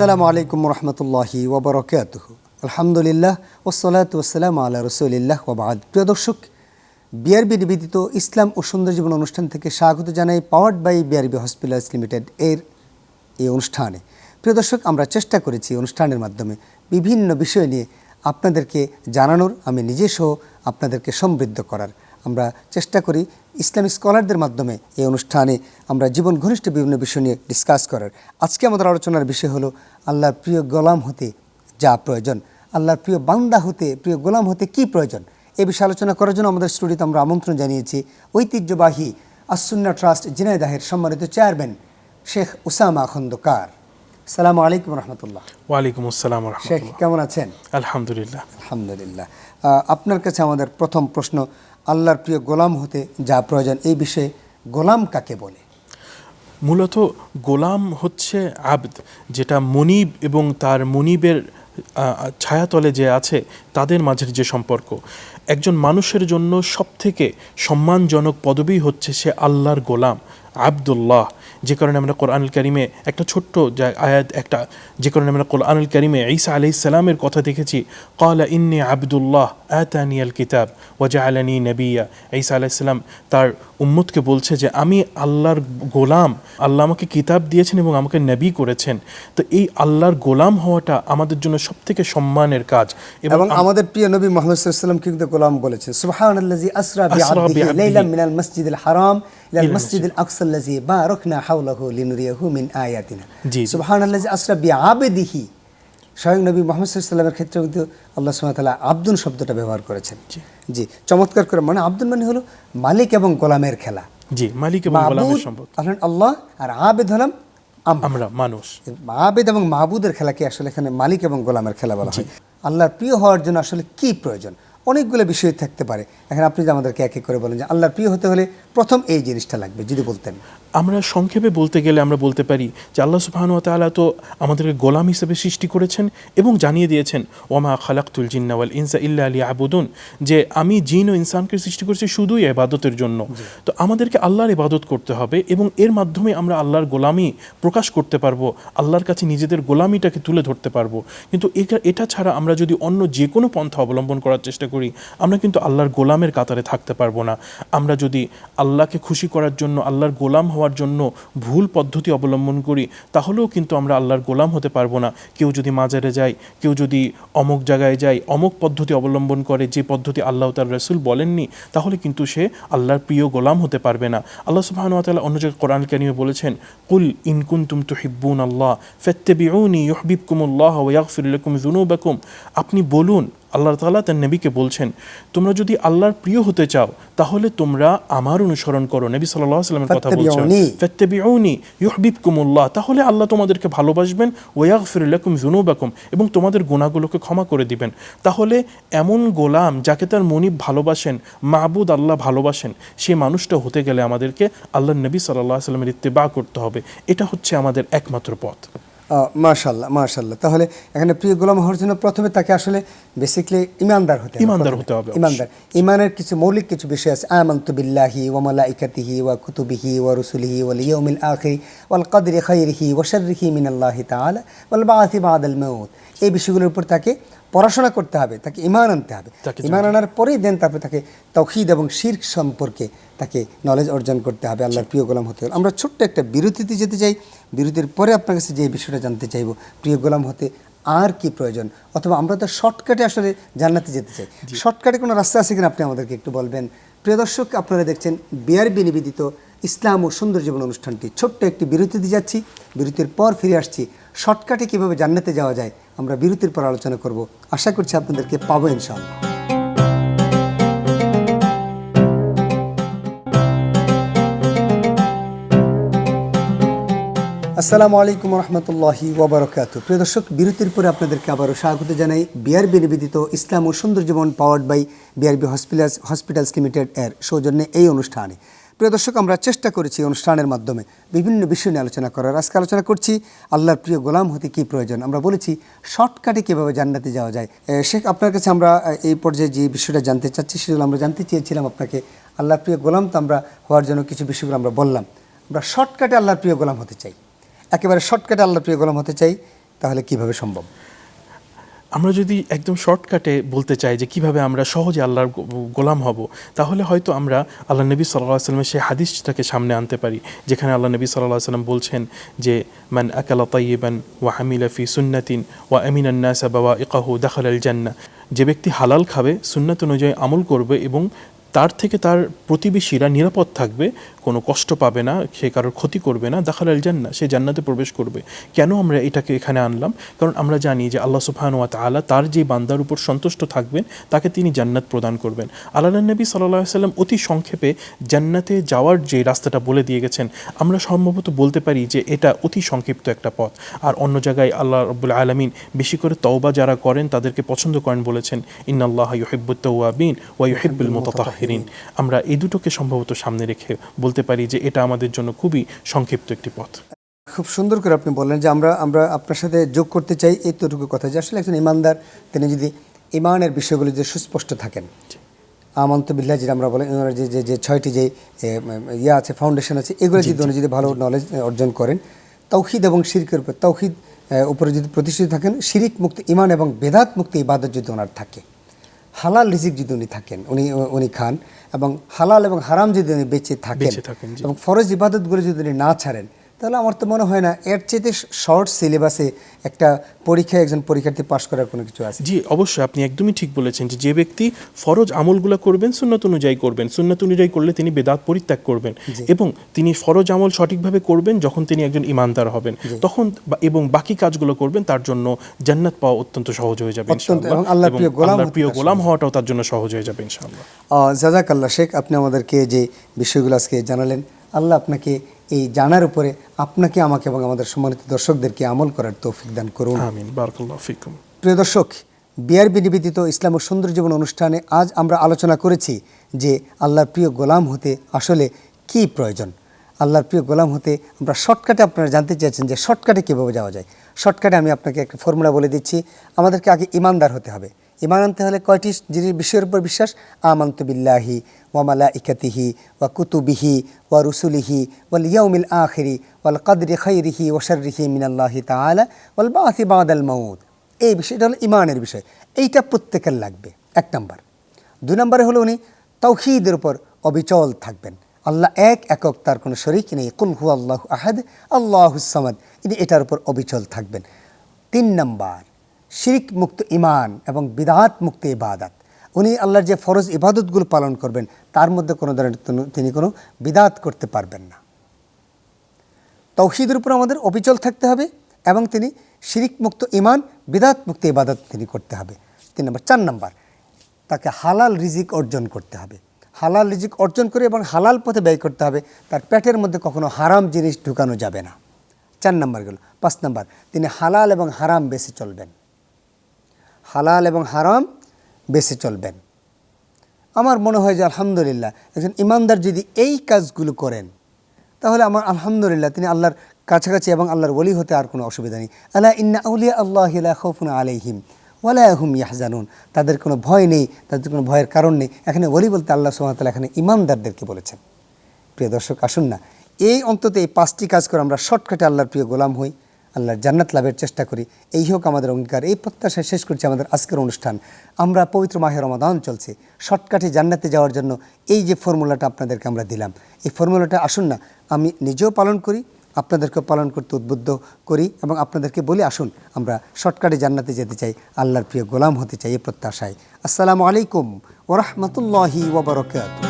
আসসালামু আলাইকুম রহমতুল্লাহি ওবরকাত আলহামদুলিল্লাহ ওসলাত ওসালাম আল্লাহ রসুলিল্লাহ ওবাদ প্রিয় দর্শক বিআরবি নিবেদিত ইসলাম ও সুন্দর জীবন অনুষ্ঠান থেকে স্বাগত জানাই powered by BRB hospitals limited এর এই অনুষ্ঠানে। প্রিয় দর্শক, আমরা চেষ্টা করেছি অনুষ্ঠানের মাধ্যমে বিভিন্ন বিষয় নিয়ে আপনাদেরকে জানানোর। আমি নিজে সহ আপনাদেরকে সমৃদ্ধ করার। আমরা চেষ্টা করি ইসলামিক স্কলারদের মাধ্যমে এই অনুষ্ঠানে আমরা জীবন ঘনিষ্ঠ বিভিন্ন বিষয় নিয়ে ডিসকাস করার। আজকে আমাদের আলোচনার বিষয় হলো আল্লাহর প্রিয় গোলাম হতে যা প্রয়োজন আল্লাহর প্রিয় বান্দা হতে প্রিয় গোলাম হতে কি প্রয়োজন? এ বিষয়ে আলোচনা করার জন্য আমাদের স্টুডিওতে আমরা আমন্ত্রণ জানিয়েছি ঐতিহ্যবাহী আসুন্না ট্রাস্ট জিনাইদাহের সম্মানিত চেয়ারম্যান শেখ উসামা খন্দকার। সালাম আলাইকুম রহমতুল্লাহ। ওয়ালাইকুম আসসালাম শেখ কেমন আছেন? আলহামদুলিল্লাহ। আলহামদুলিল্লাহ। আপনার কাছে আমাদের প্রথম প্রশ্ন আল্লাহর প্রিয় গোলাম হতে যা প্রয়োজন, এই বিষয়ে গোলাম কাকে বলে? মূলত গোলাম হচ্ছে আবদ, যেটা মনিব এবং তার মনিবের ছায়াতলে যে আছে, তাদের মাঝের যে সম্পর্ক। একজন মানুষের জন্য সবথেকে সম্মানজনক পদবি হচ্ছে সে আল্লাহর গোলাম। আবদুল্লাহ যে কারণে আমরা কোরআনুল কারিমে একটা ছোট্ট আয়াত একটা যে কারণে আমরা কোরআনুল কারিমে ঈসা আলি ইসলামের কথা দেখেছি। কলা ইন্নি আবদুল্লাহ আতানি আল কিতাব ওয়াজা আলানি নবিয়া। ঈসা আলাইসাল্লাম তার উম্মতকে বলছে যে আমি আল্লাহর গোলাম আল্লাহ আমাকে কিতাব দিয়েছেন এবং আমাকে নবী করেছেন। তো এই আল্লাহর গোলাম হওয়াটা আমাদের জন্য সবথেকে সম্মানের কাজ। এবং আমাদের প্রিয় নবী মোহাম্মদ সাল্লাম কিন্তু গোলাম বলেছেন সুবহানাল্লাযী আসরা বিআবদিহি লাইলাম মিনাল মাসজিদিল হারাম ইলাল মাসজিদিল বারাকনা হাওলাহু লিনুরিয়াহু মিন আয়াতিনা জি, আসরা বিআবদিহি স্বয়ং নবী মোহাম্মদ সাল্লামের ক্ষেত্রে কিন্তু আল্লাহ আব্দুন শব্দটা ব্যবহার করেছেন। জি চমৎকার করে মানে আব্দুন মানে হলো মালিক এবং গোলামের খেলা। জি মালিক এবং গোলামের সম্পর্ক আল্লাহ আর আবেদ হলাম আমরা। মানুষ। মাবেদ এবং মাহবুদের খেলাকে আসলে এখানে মালিক এবং গোলামের খেলা বলা হয়? আল্লাহর প্রিয় হওয়ার জন্য আসলে কি প্রয়োজন? অনেকগুলো বিষয় থাকতে পারে। এখন আপনি যে আমাদেরকে এক এক করে বলেন যে আল্লাহর প্রিয় হতে হলে প্রথম এই জিনিসটা লাগবে যদি বলতেন। আমরা সংক্ষেপে বলতে গেলে আমরা বলতে পারি যে আল্লাহ সুবহানু ওয়া তাআলা তো আমাদেরকে গোলাম হিসেবে সৃষ্টি করেছেন এবং জানিয়ে দিয়েছেন ওমা খালাকতুল জিন্না ওয়াল ইনসা ইল্লা লিয়াবুদুন যে আমি জিন ও ইনসানকে সৃষ্টি করেছি শুধুই ইবাদতের জন্য। তো আমাদেরকে আল্লাহর ইবাদত করতে হবে এবং এর মাধ্যমে আমরা আল্লাহর গোলামি প্রকাশ করতে পারব আল্লাহর কাছে নিজেদের গোলামিটাকে তুলে ধরতে পারব। কিন্তু এটা এটা ছাড়া আমরা যদি অন্য যে কোনো পন্থা অবলম্বন করার চেষ্টা করি আমরা কিন্তু আল্লাহর গোলামের কাতারে থাকতে পারব না। আমরা যদি আল্লাহকে খুশি করার জন্য, আল্লাহর গোলাম হওয়ার জন্য ভুল পদ্ধতি অবলম্বন করি, তাহলেও কিন্তু আমরা আল্লাহর গোলাম হতে পারব না। কেউ যদি মাজারে যায়, কেউ যদি অমুক জায়গায় যায়, অমুক পদ্ধতি অবলম্বন করে, যে পদ্ধতি আল্লাহ তার রসুল বলেননি, তাহলে কিন্তু সে আল্লাহর প্রিয় গোলাম হতে পারবে না। আল্লাহ তাআলা অন্য জায়গায় কোরআন কারিমে বলেছেন, কুল ইন কুনতুম তুহিব্বুন আল্লাহ ফাত্তাবিউনি ইউহিব্বকুমুল্লাহ ওয়া ইয়াগফির লাকুম যুনুবাকুম। আপনি বলুন আল্লাহ তাআলা তার নবীকে বলছেন তোমরা যদি আল্লাহর প্রিয় হতে চাও তাহলে তোমরা আমার অনুসরণ করো। নবী সাল্লাল্লাহু আলাইহি ওয়াসাল্লামের কথা বলছেন। ফাত্তাবিউনি। ফাত্তাবিউনি ইউহিব্বকুমুল্লাহ। তাহলে আল্লাহ তোমাদেরকে ভালোবাসবেন ওয়া ইয়াগফির লাকুম যুনুবাকুম এবং তোমাদের গুনাহগুলোকে ক্ষমা করে দিবেন। তাহলে এমন গোলাম যাকে তার মনিব ভালোবাসেন মাবুদ আল্লাহ ভালোবাসেন সেই মানুষটা হতে গেলে আমাদেরকে আল্লাহ নবী সাল্লাল্লাহু আলাইহি ওয়াসাল্লামের ইত্তেবা করতে হবে। এটা হচ্ছে আমাদের একমাত্র পথ। মাশাল্লাহ মাশাল্লাহ তাহলে এখানে প্রিয় গোলাম হওয়ার জন্য প্রথমে তাকে আসলে বেসিক্যালি ইমানদার হতে হবে। ইমানদার হতে হবে, ইমানদার। ইমানের কিছু মৌলিক কিছু বিষয় আছে। আমান্তু বিল্লাহি ওয়া মালাইকাতিহি ওয়া কুতুবিহি ওয়া রুসুলিহি ওয়াল ইয়াউমিল আখির ওয়াল কদরি খাইরিহি ওয়া শাররিহি মিনাল্লাহি তাআলা ওয়াল বাআসি বাদাল মাউত। এই বিষয়গুলোর উপর তাকে পড়াশোনা করতে হবে তাকে ইমান আনতে হবে। ইমান আনার পরেই দেন তারপরে তাকে তৌহিদ এবং শির্ক সম্পর্কে তাকে নলেজ অর্জন করতে হবে আল্লাহর প্রিয় গোলাম হতে হবে আমরা ছোট্ট একটা বিরতিতে যেতে চাই। বিরতির পরে আপনার কাছে যে বিষয়টা জানতে চাইব প্রিয় গোলাম হতে আর কি প্রয়োজন? অথবা আমরা তো শর্টকাটে আসলে জান্নাতে যেতে চাই। শর্টকাটে কোনো রাস্তা আছে কিনা আপনি আমাদেরকে একটু বলবেন? প্রিয় দর্শক আপনারা দেখছেন বিআরবি নিবেদিত ইসলাম ও সুন্দর জীবন অনুষ্ঠানটি। ছোট্ট একটি বিরতিতে যাচ্ছি। বিরতির পর ফিরে আসছি। শর্টকাটে কীভাবে জান্নাতে যাওয়া যায় আমরা বিরতির পর আলোচনা করব। আশা করছি আপনাদেরকে পাবো ইনশাআল্লাহ। আসসালামু আলাইকুম রহমতুল্লাহি ওবরাকাতু প্রিয় দর্শক, বিরতির পরে আপনাদেরকে আবারও স্বাগত জানাই বিআরবি নিবেদিত ইসলাম ও সুন্দর জীবন powered by BRB hospitals hospitals limited এর সৌজন্যে এই অনুষ্ঠানে। প্রিয় দর্শক, আমরা চেষ্টা করেছি অনুষ্ঠানের মাধ্যমে বিভিন্ন বিষয় নিয়ে আলোচনা করার। আজকে আলোচনা করছি আল্লাহর প্রিয় গোলাম হতে কি প্রয়োজন? আমরা বলেছি শর্টকাটে কীভাবে জান্নাতে যাওয়া যায়। শেখ, আপনার কাছে আমরা এই পর্যায়ে যে বিষয়টা জানতে চাচ্ছি সেগুলো আমরা জানতে চেয়েছিলাম আপনাকে। আল্লাহর প্রিয় গোলাম তো আমরা হওয়ার জন্য কিছু বিষয়গুলো আমরা বললাম। আমরা শর্টকাটে আল্লাহর প্রিয় গোলাম হতে চাই। একেবারে শর্টকাটে আল্লাহর প্রিয় গোলাম হতে চাই, তাহলে কীভাবে সম্ভব? আমরা যদি একদম শর্টকাটে বলতে চাই যে কীভাবে আমরা সহজে আল্লাহর গোলাম হব, তাহলে হয়তো আমরা আল্লাহ নবী সাল্লাহ সাল্লামের সেই হাদিসটাকে সামনে আনতে পারি, যেখানে আল্লাহ নবী সাল্লাহ সাল্লাম বলছেন যে, মান আকালা তাইবান ওয়া হামিলা ফি সুন্নাতিন ওয়া আমিনান নাসা বাবা ইকাহু দাখাল আল জান্না যে ব্যক্তি হালাল খাবে, সুন্নাত অনুযায়ী আমল করবে এবং তার থেকে তার প্রতিবেশীরা নিরাপদ থাকবে কোনো কষ্ট পাবে না, সে কারোর ক্ষতি করবে না দাখাল আল জান্না সে জান্নাতে প্রবেশ করবে। কেন আমরা এটাকে এখানে আনলাম? কারণ আমরা জানি যে আল্লাহ সুবহান ওয়া তাআলা তার যে বান্দার উপর সন্তুষ্ট থাকবেন, তাকে তিনি জান্নাত প্রদান করবেন। আল্লাহ নবী সাল্লাল্লাহু সাল্লাম অতি সংক্ষেপে জান্নাতে যাওয়ার যে রাস্তাটা বলে দিয়ে গেছেন, আমরা সম্ভবত বলতে পারি যে এটা অতি সংক্ষিপ্ত একটা পথ। আর অন্য জায়গায় আল্লাহ রব্বুল আলমিন বেশি করে তওবা যারা করেন, তাদেরকে পছন্দ করেন বলেছেন, ইন্নাল্লাহ ইউহিব্বুত তাওয়াবিন ওয়া ইউহিব্বুল আমরা এই দুটোকে সম্ভবত সামনে রেখে বলতে পারি যে এটা আমাদের জন্য খুবই সংক্ষিপ্ত একটি পথ। খুব সুন্দর করে আপনি বললেন যে আমরা আমরা আপনার সাথে যোগ করতে চাই এইটুকু কথা যে আসলে একজন ইমানদার তিনি যদি ইমানের বিষয়গুলি যে সুস্পষ্ট থাকেন। আমন্ত বিল্লাহ যেটা আমরা বলেন ওনার যে যে যে ছয়টি যে ইয়া আছে ফাউন্ডেশন আছে এগুলো যদি উনি যদি ভালো নলেজ অর্জন করেন তৌহিদ এবং শিরিকের উপর তৌহিদ উপরে যদি প্রতিষ্ঠিত থাকেন শিরিক মুক্ত ইমান এবং বেদাত মুক্ত ইবাদত যদি ওনার থাকে হালাল রিজিক যদি উনি থাকেন উনি উনি খান এবং হালাল এবং হারাম যদি উনি বেঁচে থাকেন। এবং ফরজ ইবাদতগুলো যদি উনি না ছাড়েন তাহলে আমার তো মনে হয় না এর চেয়ে শর্ট সিলেবাসে একটা পরীক্ষায় একজন পরীক্ষার্থী পাশ করার কোনো কিছু আছে। জি অবশ্যই আপনি একদমই ঠিক বলেছেন যে যে ব্যক্তি ফরজ আমলগুলো করবেন সুন্নত অনুযায়ী করবেন। সুন্নত অনুযায়ী করলে তিনি বেদাত পরিত্যাগ করবেন এবং তিনি ফরজ আমল সঠিকভাবে করবেন যখন তিনি একজন ইমানদার হবেন। তখন এবং বাকি কাজগুলো করবেন তার জন্য জান্নাত পাওয়া অত্যন্ত সহজ হয়ে যাবে এবং আল্লাহর প্রিয় গোলাম প্রিয় গোলাম হওয়াটাও তার জন্য সহজ হয়ে যাবে ইনশাআল্লাহ। জাজাক আল্লাহ শেখ আপনি আমাদেরকে যে বিষয়গুলো আজকে জানালেন আল্লাহ আপনাকে এই জানার উপরে আপনাকে আমাকে এবং আমাদের সম্মানিত দর্শকদেরকে আমল করার তৌফিক দান করুন। আমিন। বারাকাল্লাহ ফিকুম। প্রিয় দর্শক বিআরবি নিবেদিত ইসলাম ও সুন্দর জীবন অনুষ্ঠানে আজ আমরা আলোচনা করেছি যে আল্লাহর প্রিয় গোলাম হতে আসলে কি প্রয়োজন। আল্লাহর প্রিয় গোলাম হতে আমরা শর্টকাটে আপনারা জানতে চেয়েছেন যে শর্টকাটে কীভাবে যাওয়া যায়। শর্টকাটে আমি আপনাকে একটা ফর্মুলা বলে দিচ্ছি। আমাদেরকে আগে ইমানদার হতে হবে। ইমান আনতে হলে কয়টি জিনিস বিষয়ের উপর বিশ্বাস? আমন্ত বিল্লাহি ওয়া মালা ইকাতিহি ওয়া কুতুবিহি ওয়া রুসুলিহি ওয়াল ইয়াউমিল আখিরি ওয়াল কদরি খৈরিহি ওয়াশারিহি মিনাল্লাহি তাআলা ওয়াল বাসি বাদাল মাউদ এই বিষয়টা হলো ইমানের বিষয়। এইটা প্রত্যেকের লাগবে। এক নম্বর। দুই নম্বরে হলো উনি তৌহিদের উপর অবিচল থাকবেন। আল্লাহ এক একক, তার কোনো শরিক নেই। কুল হু আল্লাহ আহাদ আল্লাহুসামাদ ইনি এটার উপর অবিচল থাকবেন। তিন নাম্বার। শিরিক মুক্ত ইমান এবং বিদাত মুক্ত ইবাদাত। উনি আল্লাহর যে ফরজ ইবাদতগুলো পালন করবেন, তার মধ্যে কোনো ধরনের তিনি কোনো বিদাত করতে পারবেন না। তৌহিদের উপর আমাদের অবিচল থাকতে হবে এবং তিনি শিরিক মুক্ত ইমান বিদাত মুক্ত ইবাদত তিনি করতে হবে। তিন নম্বর। চার নম্বর, তাকে হালাল রিজিক অর্জন করতে হবে। হালাল রিজিক অর্জন করে এবং হালাল পথে ব্যয় করতে হবে, তার পেটের মধ্যে কখনো হারাম জিনিস ঢুকানো যাবে না। চার নম্বর গেল। পাঁচ নম্বর, তিনি হালাল এবং হারাম বেশি চলবেন। হালাল এবং হারাম বেশি চলবেন। আমার মনে হয় যে আলহামদুলিল্লাহ, একজন ইমানদার যদি এই কাজগুলো করেন, তাহলে আমার আলহামদুলিল্লাহ তিনি আল্লাহর কাছাকাছি এবং আল্লাহর ওলি হতে আর কোনো অসুবিধা নেই। আল্লাহ ইন্না আউলিয়া আল্লাহ খৌফুন আলাইহিম ওয়ালাহুম ইয়াহজানুন। তাদের কোনো ভয় নেই, তাদের কোনো ভয়ের কারণ নেই। এখানে ওলি বলতে আল্লাহ সুহামতাল্লাহ এখানে ইমানদারদেরকে বলেছেন। প্রিয় দর্শক, আসুন না। এই অন্তত এই পাঁচটি কাজ করে আমরা শর্টকাটে আল্লাহর প্রিয় গোলাম হই। আল্লাহর জান্নাত লাভের চেষ্টা করি। এই হোক আমাদের অঙ্গীকার। এই প্রত্যাশায় শেষ করছি আমাদের আজকের অনুষ্ঠান। আমরা পবিত্র মাহে রমাদান চলছে। শর্টকাটে জান্নাতে যাওয়ার জন্য এই যে ফর্মুলাটা আপনাদেরকে আমরা দিলাম, এই ফর্মুলাটা আসুন না, আমি নিজেও পালন করি আপনাদেরকে পালন করতে উদ্বুদ্ধ করি এবং আপনাদেরকে বলি, আসুন, আমরা শর্টকাটে জান্নাতে যেতে চাই, আল্লাহর প্রিয় গোলাম হতে চাই এই প্রত্যাশায়। আসসালামু আলাইকুম ওরহমতুল্লাহি ওবরকাত